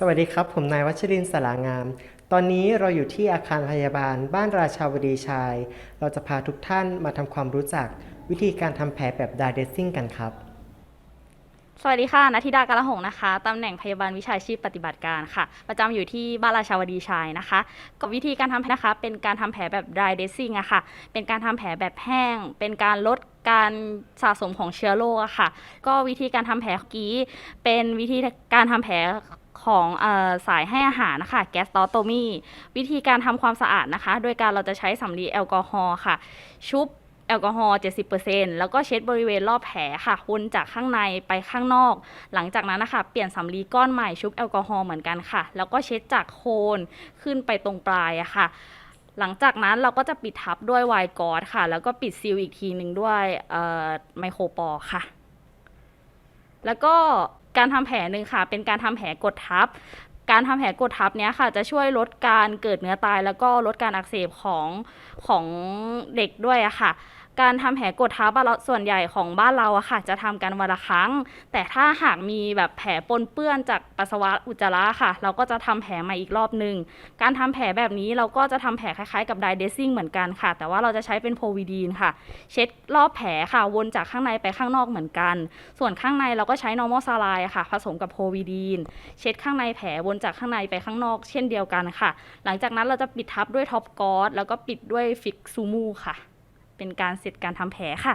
สวัสดีครับ ผมนายวัชรินทร์สลางาม ตอนนี้เราอยู่ที่อาคารพยาบาล บ้านราชาวดีชาย เราจะพาทุกท่านมาทำความรู้จัก วิธีการทำแผลแบบดาเดซซิ่งกันครับ สวัสดีค่ะนัทิดากาละหงนะคะตำแหน่งพยาบาลวิชาชีพปฏิบัติการค่ะ ประจำอยู่ที่บ้านราชาวดีชายนะคะกับวิธีการทำแผลนะคะ เป็นการทำแผลแบบ dry dressing อะค่ะ เป็นการทำแผลแบบแห้ง เป็นการลดการสะสมของเชื้อโรคอะค่ะ ก็วิธีการทำแผลเมื่อกี้ เป็นวิธีการทำแผล ของอสายให้อาหารนะคะแกสตอโตมีวิธีการทำความสะอาดนะคะ โดยการเราจะใช้สำลีแอลกอฮอล์ค่ะ ชุบแอลกอฮอล์70%แล้วก็เช็ดบริเวณรอบแผลค่ะวนจากข้างในไปข้างนอก หลังจากนั้นนะคะ เปลี่ยนสำลีก้อนใหม่ชุบแอลกอฮอล์เหมือนกันค่ะ แล้วก็เช็ดจากโคนขึ้นไปตรงปลายอะค่ะ หลังจากนั้นเราก็จะปิดทับด้วยไวน์กอสค่ะ แล้วก็ปิดซีลอีกทีหนึ่งด้วยไมโครปอร์ค่ะ แล้วก็ การทำแผลหนึ่งค่ะ เป็นการทำแผลกดทับ การทำแผลกดทับเนี้ยค่ะ จะช่วยลดการเกิดเนื้อตาย แล้วก็ลดการอักเสบของของเด็กด้วยอะค่ะ การทำแผลกดทับเราส่วนใหญ่ของบ้านเราอะค่ะ จะทำกันวันละครั้ง แต่ถ้าหากมีแบบแผลปนเปื้อนจากปัสสาวะอุจจาระค่ะ เราก็จะทำแผลใหม่อีกรอบหนึ่งการทำแผลแบบนี้เราก็จะทำแผลคล้ายๆกับไดเดซซิ่งเหมือนกันค่ะ แต่ว่าเราจะใช้เป็นโพวิดีนค่ะ เช็ดรอบแผลค่ะ วนจากข้างในไปข้างนอกเหมือนกัน ส่วนข้างในเราก็ใช้ normal s a l i ค่ะ ผสมกับโพวิดีน เช็ดข้างในแผลวนจากข้างในไปข้างนอก เช่นเดียวกันค่ะ หลังจากนั้นเราจะปิดทับด้วยท็อปกอสแล้วก็ปิดด้วยฟิกซูมูค่ะ เป็นการเสร็จการทำแผลค่ะ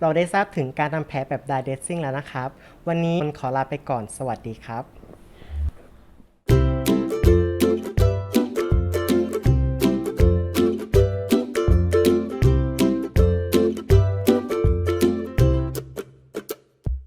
เราได้ทราบถึงการทำแผลแบบดายเดซซิ่งแล้วนะครับ วันนี้ขอลาไปก่อนสวัสดีครับ